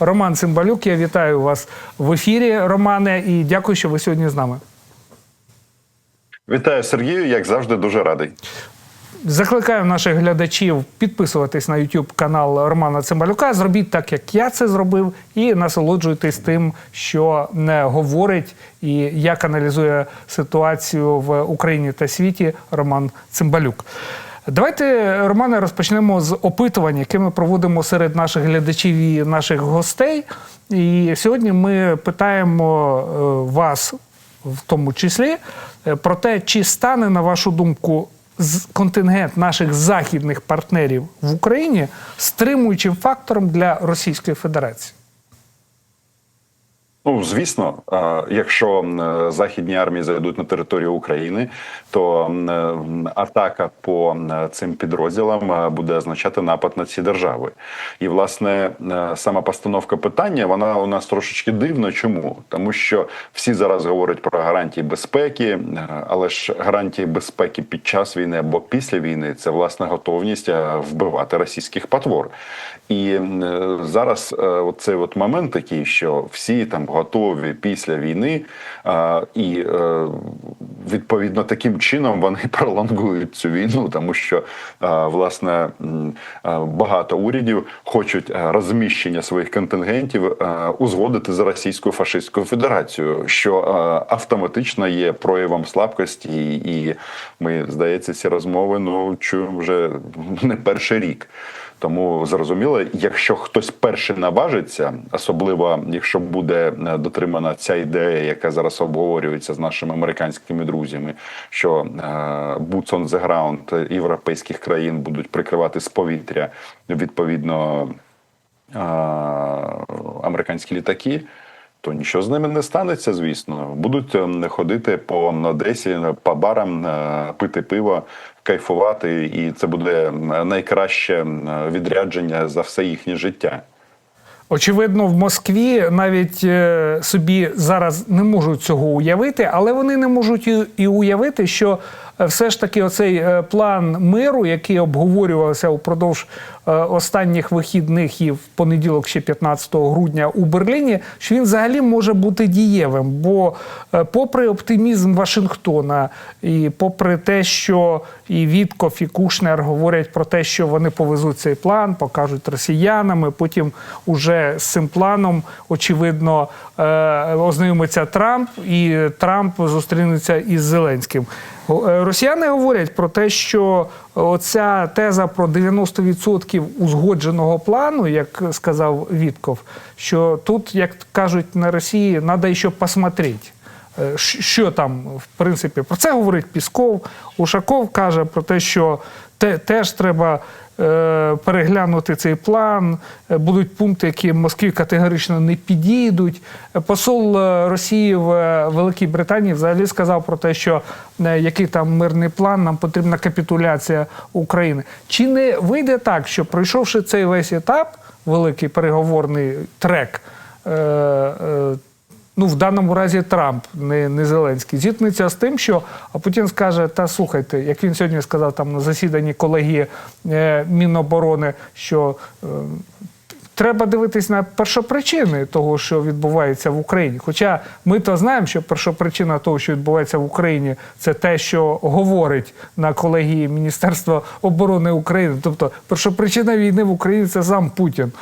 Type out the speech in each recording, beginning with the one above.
Роман Цимбалюк. Я вітаю вас в ефірі, Романе, і дякую, що ви сьогодні з нами. Вітаю Сергію, як завжди, дуже радий. Закликаю наших глядачів підписуватись на YouTube канал Романа Цимбалюка. Зробіть так, як я це зробив, і насолоджуйтесь тим, що не говорить і як аналізує ситуацію в Україні та світі Роман Цимбалюк. Давайте, Романе, розпочнемо з опитування, яке ми проводимо серед наших глядачів і наших гостей. І сьогодні ми питаємо е, вас, в тому числі, е, про те, чи стане, на вашу думку, контингент наших західних партнерів в Україні стримуючим фактором для Російської Федерації. Ну, звісно, якщо е, західні армії зайдуть на територію України, то е, атака по е, цим підрозділам буде означати напад на ці держави. І власне сама постановка питання вона у нас трошечки дивна. Чому? Тому що всі зараз говорять про гарантії безпеки, але ж гарантії безпеки під час війни або після війни це власне готовність вбивати російських потвор. І зараз оцей от момент такий, що всі там готові після війни, і е, відповідно таким чином вони пролонгують цю війну, тому що власне багато урядів хочуть е, розміщення своїх контингентів е, узгодити з Російською фашистською федерацією, що автоматично є проявом слабкості, і ми здається, ці розмови ну чуємо вже не перший рік. Тому зрозуміло, якщо хтось перший наважиться, особливо якщо буде е, дотримана ця ідея, яка зараз обговорюється з нашими американськими друзями, що е, boots on the ground європейських країн будуть прикривати з повітря відповідно е, американські літаки. То нічого з ними не станеться, звісно. Будуть е, ходити по Одесі, по барам, е, пити пиво, кайфувати, і це буде найкраще відрядження за все їхнє життя. Очевидно, в Москві навіть е, собі зараз не можуть цього уявити, але вони не можуть і, уявити, що все ж таки оцей е, план миру, який обговорювався упродовж е, останніх вихідних і в понеділок, ще 15 грудня у Берліні, що він взагалі може бути дієвим. Бо, е, попри оптимізм Вашингтона, і попри те, що і Вітков, і Кушнер говорять про те, що вони повезуть цей план, покажуть росіянам, і потім уже з цим планом, очевидно, ознайомиться Трамп, і Трамп зустрінеться із Зеленським. Е, Росіяни говорять про те, що ця теза про 90% узгодженого плану, як сказав Вітков, що тут, як кажуть на Росії, треба ще посмотреть. Е, Що там, в принципі, про це говорить Пісков. Ушаков каже про те, що те, теж треба е, переглянути цей план. Е, Будуть пункти, які Москві категорично не підійдуть. Е, Посол Росії в Великій Британії взагалі сказав про те, що е, який там мирний план, нам потрібна капітуляція України. Чи не вийде так, що пройшовши цей весь етап, великий переговорний трек, е, е, ну, в даному разі Трамп, не, не Зеленський, зіткнеться з тим, що Путін скаже: та слухайте, як він сьогодні сказав там на засіданні колегії е, Міноборони, що е, треба дивитись на першопричини того, що відбувається в Україні. Хоча ми то знаємо, що першопричина того, що відбувається в Україні, це те, що говорить на колегії Міністерства оборони України. Тобто, першопричина війни в Україні це сам Путін.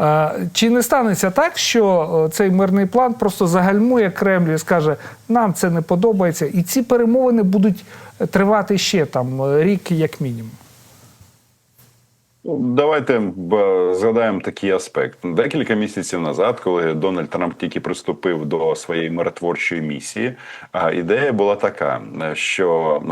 Е, Чи не станеться так, що е, цей мирний план просто загальмує Кремль і скаже, нам це не подобається, і ці перемовини будуть тривати ще там е, рік, як мінімум? Ну, Давайте згадаємо такий аспект. Декілька місяців назад, коли Дональд Трамп тільки приступив до своєї миротворчої місії, ідея була така, що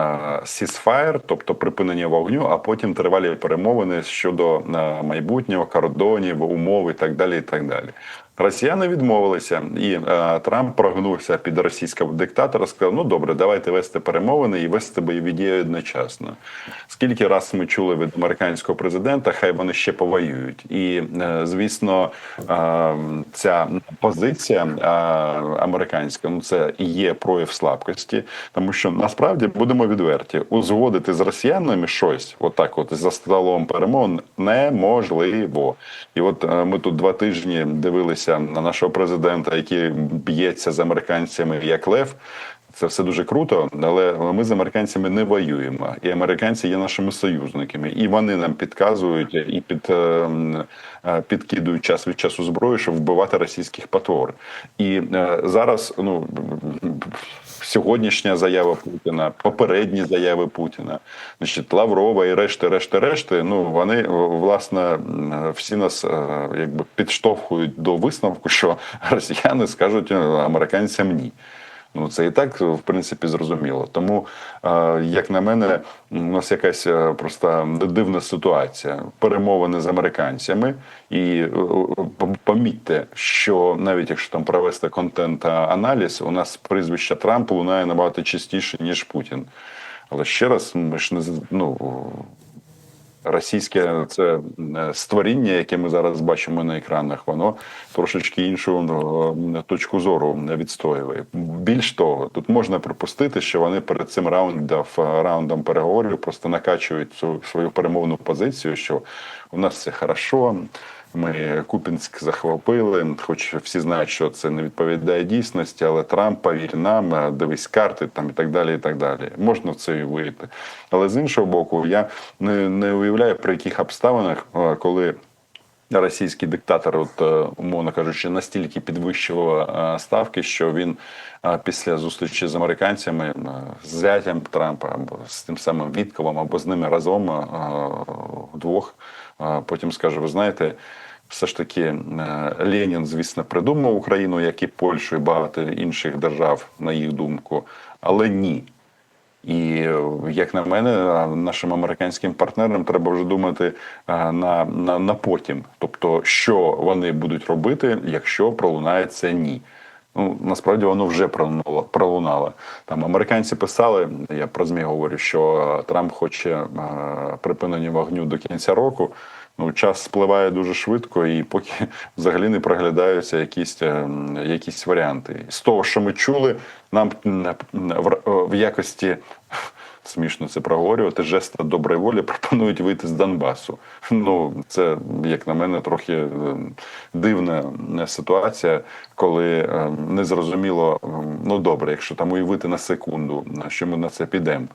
сісфаєр, тобто припинення вогню, а потім тривалі перемовини щодо майбутнього кордонів, умов і так далі. І так далі. Росіяни відмовилися, і е, Трамп прогнувся під російського диктатора. Сказав: ну добре, давайте вести перемовини і вести бойові дії одночасно. Скільки раз ми чули від американського президента, хай вони ще повоюють. І е, звісно, е, ця позиція е, американська ну це є прояв слабкості, тому що насправді будемо відверті, узгодити з росіянами щось, отак, от за столом перемовин, неможливо. І от е, ми тут два тижні дивилися на нашого президента, який б'ється з американцями як лев. Це все дуже круто, але ми з американцями не воюємо. І американці є нашими союзниками, і вони нам підказують і під, е, е, підкидують час від часу зброю, щоб вбивати російських потвор. І е, зараз, ну сьогоднішня заява Путіна, попередні заяви Путіна, значить, Лаврова і решти, решти, решти. Ну вони власне всі нас якби підштовхують до висновку, що росіяни скажуть американцям ні. Ну, це і так, в принципі, зрозуміло. Тому, е, як на мене, у нас якась е, просто дивна ситуація. Перемовини з американцями, і е, помітьте, що навіть якщо там провести контент-аналіз, у нас прізвище Трамп лунає набагато частіше, ніж Путін. Але ще раз, ми ж не ну, російське це е, створіння, яке ми зараз бачимо на екранах, воно трошечки іншу ну, точку зору відстоює. Більш того, тут можна припустити, що вони перед цим раундом, раундом переговорів просто накачують цю свою перемовну позицію, що у нас все хорошо. Ми Купінськ захопили, хоч всі знають, що це не відповідає дійсності, але Трамп повір нам, дивись карти там і так далі. і так далі. Можна в це вийти. Але з іншого боку, я не, не уявляю, при яких обставинах, е, коли російський диктатор, от, е, умовно кажучи, настільки підвищував е, ставки, що він після зустрічі з американцями, з зятям Трампа або з тим самим Вітковим, або з ними разом вдвох, потім скаже: ви знаєте. Все ж таки, е, Ленін, звісно, придумав Україну, як і Польщу, і багато інших держав, на їх думку, але ні. І е, як на мене, нашим американським партнерам треба вже думати е, на, на, на потім. Тобто, що вони будуть робити, якщо пролунає це ні. Ну насправді воно вже пролунало. пролунало. Там американці писали, я про ЗМІ говорю, що Трамп хоче припинення вогню до кінця року. Ну, час спливає дуже швидко, і поки взагалі не проглядаються якісь, е, якісь варіанти. З того, що ми чули, нам в, в якості смішно це проговорювати, жеста доброї волі пропонують вийти з Донбасу. Ну, це, як на мене, трохи е, дивна ситуація, коли е, не зрозуміло, е, ну добре, якщо там уявити на секунду, що ми на це підемо.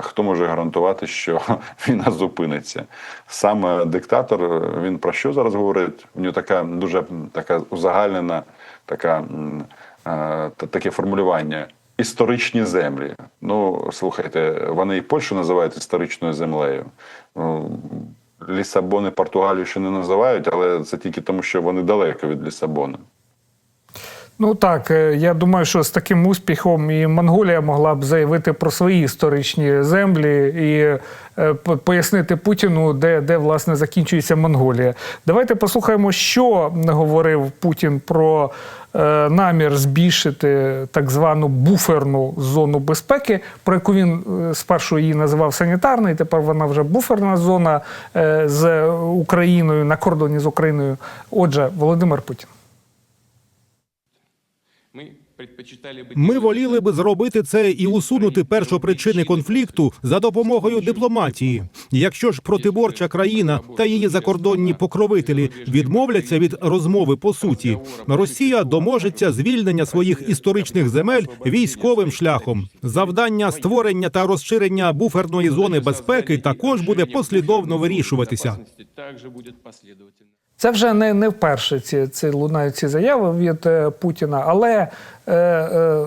Хто може гарантувати, що війна зупиниться? Саме диктатор він про що зараз говорить? У нього така дуже така узагальнена, така е, та- таке формулювання. Історичні землі. Ну, слухайте, вони і Польщу називають історичною землею. Ну, Лісабон і Португалію ще не називають, але це тільки тому, що вони далеко від Лісабона. Ну так, е, я думаю, що з таким успіхом і Монголія могла б заявити про свої історичні землі і е, пояснити Путіну, де, де власне закінчується Монголія. Давайте послухаємо, що говорив Путін про е, намір збільшити так звану буферну зону безпеки, про яку він спершу її називав санітарною, тепер вона вже буферна зона з Україною на кордоні з Україною. Отже, Володимир Путін. Ми воліли би зробити це і усунути першопричини конфлікту за допомогою дипломатії. Якщо ж протиборча країна та її закордонні покровителі відмовляться від розмови по суті, Росія доможеться звільнення своїх історичних земель військовим шляхом. Завдання створення та розширення буферної зони безпеки також буде послідовно вирішуватися. Це вже не, не вперше ці, ці лунають ці заяви від е, Путіна, але е, е,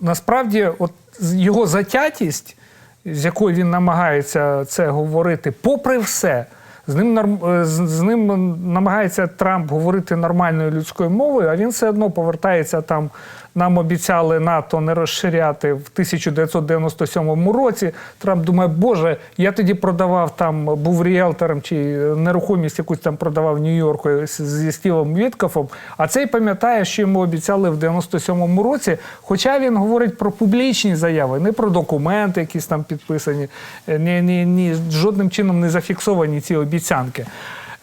насправді, от його затятість, з якою він намагається це говорити, попри все, З ним е, з, з ним намагається Трамп говорити нормальною людською мовою, а він все одно повертається там. Нам обіцяли НАТО не розширяти в 1997 році. Трамп думає, Боже, я тоді продавав там, був ріелтором чи нерухомість якусь там продавав в Нью-Йорку зі Стівом Віткофом. А цей пам'ятає, що йому обіцяли в 97 році. Хоча він говорить про публічні заяви, не про документи, якісь там підписані, е, ні, ні, ні, жодним чином не зафіксовані ці обіцянки.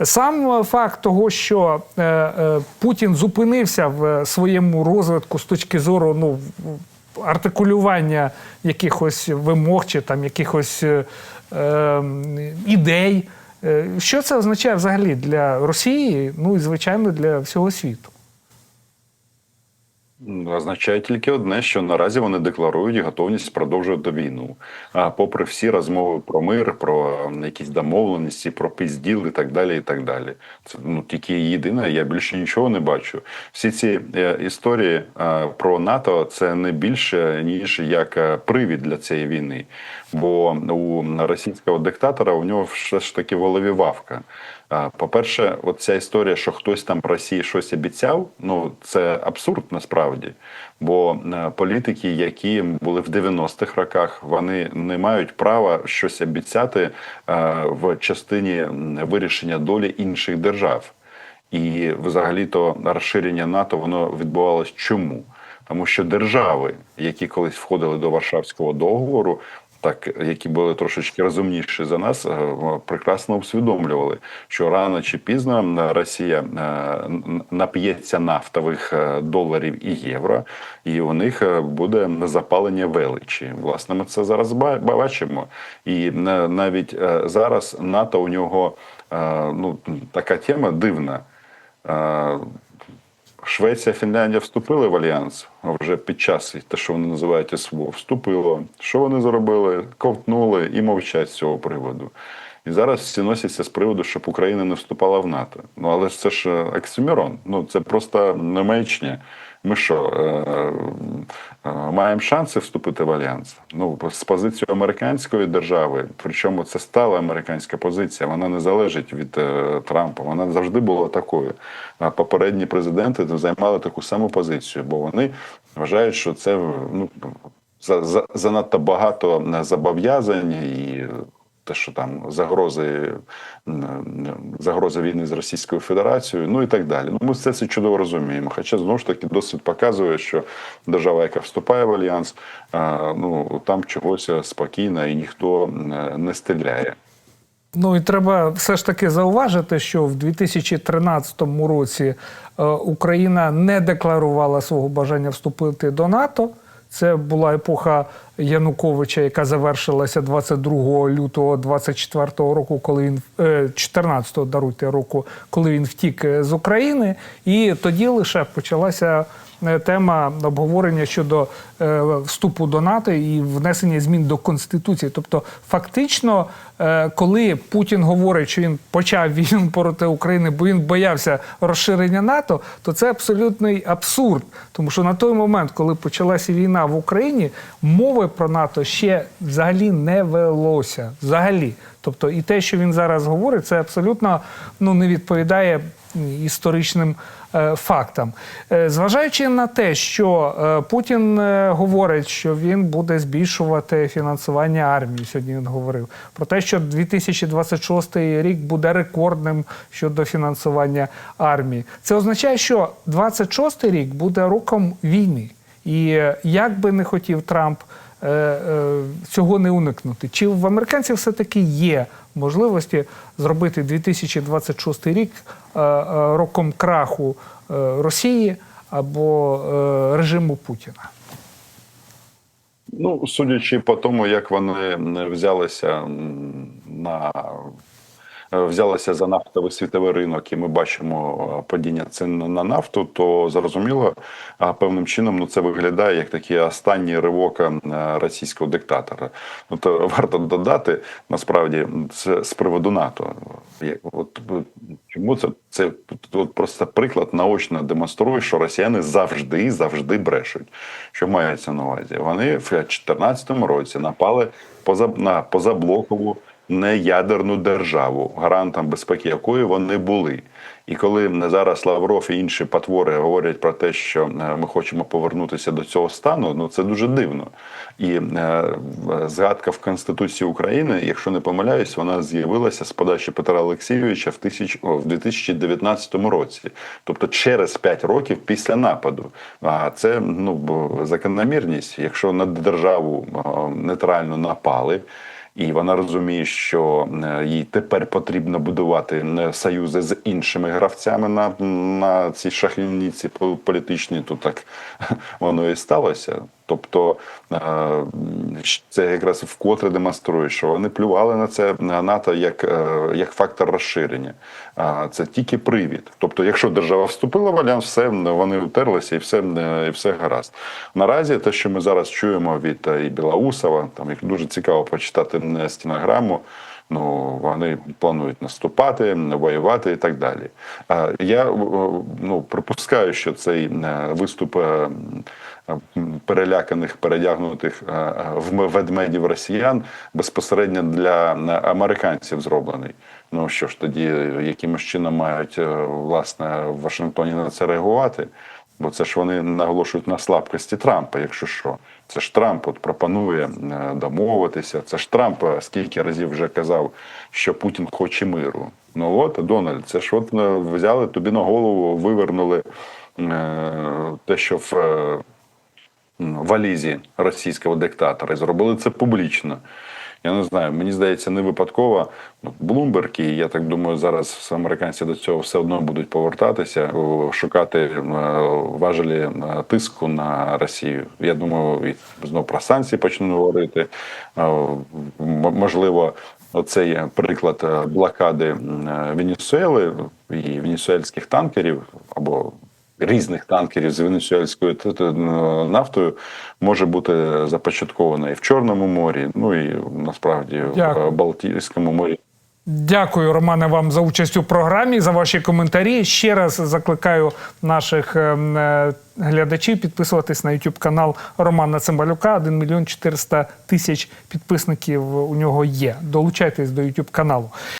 Сам е, факт того, що е, е, Путін зупинився в своєму розвитку з точки зору ну, артикулювання якихось вимог чи там якихось е, ідей. Що це означає взагалі для Росії, ну і звичайно для всього світу? Означає тільки одне, що наразі вони декларують готовність продовжувати війну. А попри всі розмови про мир, про якісь домовленості, про пізділ і так далі. І так далі. Це ну тільки єдине. Я більше нічого не бачу. Всі ці е, історії е, про НАТО це не більше ніж як е, привід для цієї війни. Бо у російського диктатора у нього все ж таки в голові вавка. По-перше, от ця історія, що хтось там в Росії щось обіцяв, ну це абсурд насправді. Бо е, політики, які були в 90-х роках, вони не мають права щось обіцяти е, в частині вирішення долі інших держав. І взагалі-то розширення НАТО воно відбувалось чому? Тому що держави, які колись входили до Варшавського договору, так які були трошечки розумніші за нас, е, прекрасно усвідомлювали, що рано чи пізно Росія е, нап'ється нафтових е, доларів і євро, і у них е, буде запалення величі. Власне, ми це зараз бачимо. І на- навіть е, зараз НАТО у нього е, ну така тема дивна. Швеція, Фінляндія вступили в альянс вже під час те, що вони називають СВО, вступило. Що вони зробили? Ковтнули і мовчать з цього приводу. І зараз всі носяться з приводу, щоб Україна не вступала в НАТО. Ну але ж це ж е. Ну це просто не. Ми що, е, е, маємо шанси вступити в альянс? Ну, з позиції американської держави, причому це стала американська позиція, вона не залежить від е, Трампа. Вона завжди була такою. А попередні президенти займали таку саму позицію, бо вони вважають, що це ну, за, за, занадто багато зобов'язань і те, що там загрози, загрози війни з Російською Федерацією, ну і так далі. Ну, ми все це чудово розуміємо. Хоча знову ж таки досвід показує, що держава, яка вступає в альянс, ну там чогось спокійно і ніхто не стріляє. Ну і треба все ж таки зауважити, що в 2013 році е, Україна не декларувала свого бажання вступити до НАТО. Це була епоха Януковича, яка завершилася 22 лютого 24 року, коли він е, 14 даруйте року, коли він втік е, з України, і тоді лише почалася е, тема обговорення щодо е, вступу до НАТО і внесення змін до конституції. Тобто, фактично, е, коли Путін говорить, що він почав війну проти України, бо він боявся розширення НАТО, то це абсолютний абсурд. Тому що на той момент, коли почалася війна в Україні, мови про НАТО ще взагалі не велося. Взагалі. Тобто, і те, що він зараз говорить, це абсолютно ну, не відповідає історичним е, фактам. Е, Зважаючи на те, що е, Путін е, говорить, що він буде збільшувати фінансування армії. Сьогодні він говорив про те, що 2026 рік буде рекордним щодо фінансування армії. Це означає, що 26 рік буде роком війни. І е, як би не хотів Трамп е, е, цього не уникнути, чи в американців все-таки є можливості зробити 2026 рік е, е, роком краху е, Росії або е, режиму Путіна? Ну, судячи по тому, як вони взялися на е, взялися за нафтовий світовий ринок, і ми бачимо е, падіння цін на нафту, то зрозуміло, певним чином ну це виглядає як такий останній ривок е, російського диктатора. Ну то варто додати насправді це з приводу НАТО. От чому це це от просто приклад наочно демонструє, що росіяни завжди завжди брешуть. Що мається на увазі? Вони в 2014 році напали поза на позаблокову не ядерну державу, гарантом безпеки якої вони були. І коли зараз Лавров і інші потвори говорять про те, що е, ми хочемо повернутися до цього стану, ну це дуже дивно. І е, згадка в Конституції України, якщо не помиляюсь, вона з'явилася з подачі Петра Олексійовича в, тисяч, в 2019 році, тобто через 5 років після нападу. А це ну закономірність, якщо на державу е, нейтрально напали. І вона розуміє, що е, їй тепер потрібно будувати союзи з іншими гравцями на, на цій шахівниці пол- політичній. То так воно і сталося. Тобто е, це якраз вкотре демонструє, що вони плювали на це на НАТО як, е, як фактор розширення. Це тільки привід. Тобто, якщо держава вступила в альянс, все вони утерлися і все, е, і все гаразд. Наразі те, що ми зараз чуємо від і Білоусова, там як дуже цікаво почитати стінограму. Ну, вони планують наступати, воювати і так далі. Я е, ну, припускаю, що цей е, виступ е, переляканих, передягнутих в ведмедів росіян безпосередньо для американців зроблений. Ну що ж тоді, якимось чином мають власне в Вашингтоні на це реагувати? Бо це ж вони наголошують на слабкості Трампа, якщо що. Це ж Трамп от пропонує е, домовитися. Це ж Трамп е, скільки разів вже казав, що Путін хоче миру. Ну от Дональд, це ж от е, взяли тобі на голову, вивернули те, що в валізі російського диктатора, і зробили це публічно. Я не знаю, мені здається, не випадково. Ну, Блумберг, і я так думаю, зараз американці до цього все одно будуть повертатися, шукати е, важелі е, тиску на Росію. Я думаю, і знову про санкції почнуть говорити. Е, Можливо, оцей приклад е, блокади е, Венесуели і венесуельських танкерів або різних танкерів з венесуельською нафтою може бути започаткована і в Чорному морі, ну і насправді Дякую. в Балтійському морі. Дякую, Романе, вам за участь у програмі, за ваші коментарі. Ще раз закликаю наших ем, е, глядачів підписуватись на YouTube канал Романа Цимбалюка. 1 мільйон 400 тисяч підписників у нього є. Долучайтесь до YouTube каналу.